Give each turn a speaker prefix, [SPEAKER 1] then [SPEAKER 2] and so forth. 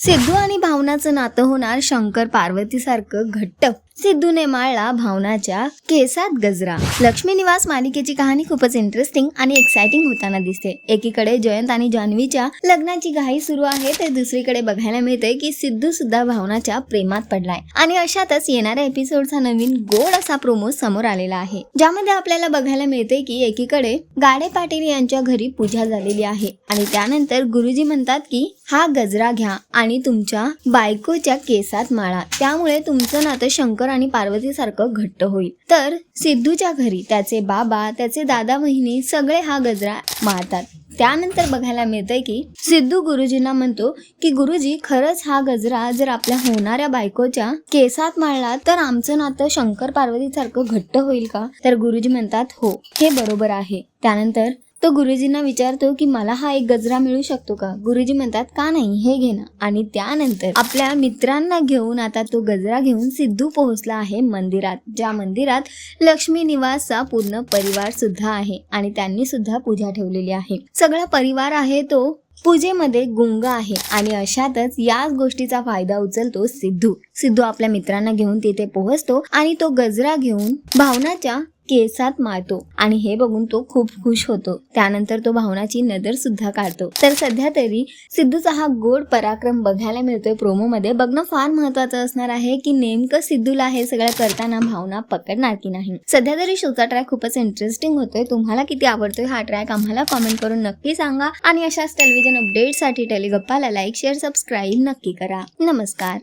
[SPEAKER 1] सिद्धू आणि भावनाचं नातं होणार शंकर पार्वतीसारखं घट्ट. सिद्धूने माळला भावनाच्या केसात गजरा. लक्ष्मी निवास मालिकेची कहाणी खूपच इंटरेस्टिंग आणि एक्साइटिंग होताना दिसते. एकीकडे जयंत आणि जान्हवीच्या लग्नाची घाई सुरू आहे तर दुसरीकडे बघायला मिळते की सिद्धू सुद्धा भावनाच्या प्रेमात पडलाय. आणि अशातच येणाऱ्या एपिसोडचा नवीन गोड असा प्रोमो समोर आलेला आहे. ज्यामध्ये आपल्याला बघायला मिळते की एकीकडे गाडे पाटील यांच्या घरी पूजा झालेली आहे. आणि त्यानंतर गुरुजी म्हणतात की हा गजरा घ्या आणि तुमच्या बायकोच्या केसात माळा. त्यामुळे तुमचं नातं शंकर आणि पार्वतीसारखं घट्ट होईल. तर सिद्धूच्या घरी त्याचे बाबा त्याचे दादा बहिणी सगळे हा गजरा माळतात. त्यानंतर बघायला मिळतंय की सिद्धू गुरुजींना म्हणतो की गुरुजी खरंच हा गजरा जर आपल्या होणाऱ्या बायकोच्या केसात माळला तर आमचं नातं शंकर पार्वतीसारखं घट्ट होईल का? तर गुरुजी म्हणतात हो हे बरोबर आहे. त्यानंतर तो गुरुजींना विचारतो की मला हा एक गजरा मिळू शकतो का? गुरुजी म्हणतात का नाही? हे घेणं आणि त्यानंतर आपल्या मित्रांना घेऊन आता तो गजरा घेऊन सिद्धू पोहोचला आहे मंदिरात ज्या मंदिरात लक्ष्मी निवासचा पूर्ण परिवार सुद्धा आहे आणि त्यांनी सुद्धा पूजा ठेवलेली आहे. सगळा परिवार आहे तो पूजेमध्ये गुंग आहे आणि अशातच याच गोष्टीचा फायदा उचलतो सिद्धू. सिद्धू आपल्या मित्रांना घेऊन तिथे पोहोचतो आणि तो गजरा घेऊन भावनाच्या केसात मारतो आणि हे बघून तो खूप खुश होतो. त्यानंतर तो भावनाची नजर सुद्धा काढतो. तर सध्या तरी सिद्धूचा हा गोड पराक्रम बघायला मिळतोय प्रोमो मध्ये बघणं फार महत्वाचं असणार आहे की नेमकं सिद्धूला हे सगळं करताना भावना पकडणार की नाही. सध्या तरी शोचा ट्रॅक खूपच इंटरेस्टिंग होतोय. तुम्हाला किती आवडतोय हा ट्रॅक आम्हाला कॉमेंट करून नक्की सांगा. आणि अशाच टेलिव्हिजन अपडेटसाठी टेलिगप्पाला लाईक शेअर सबस्क्राईब नक्की करा. नमस्कार.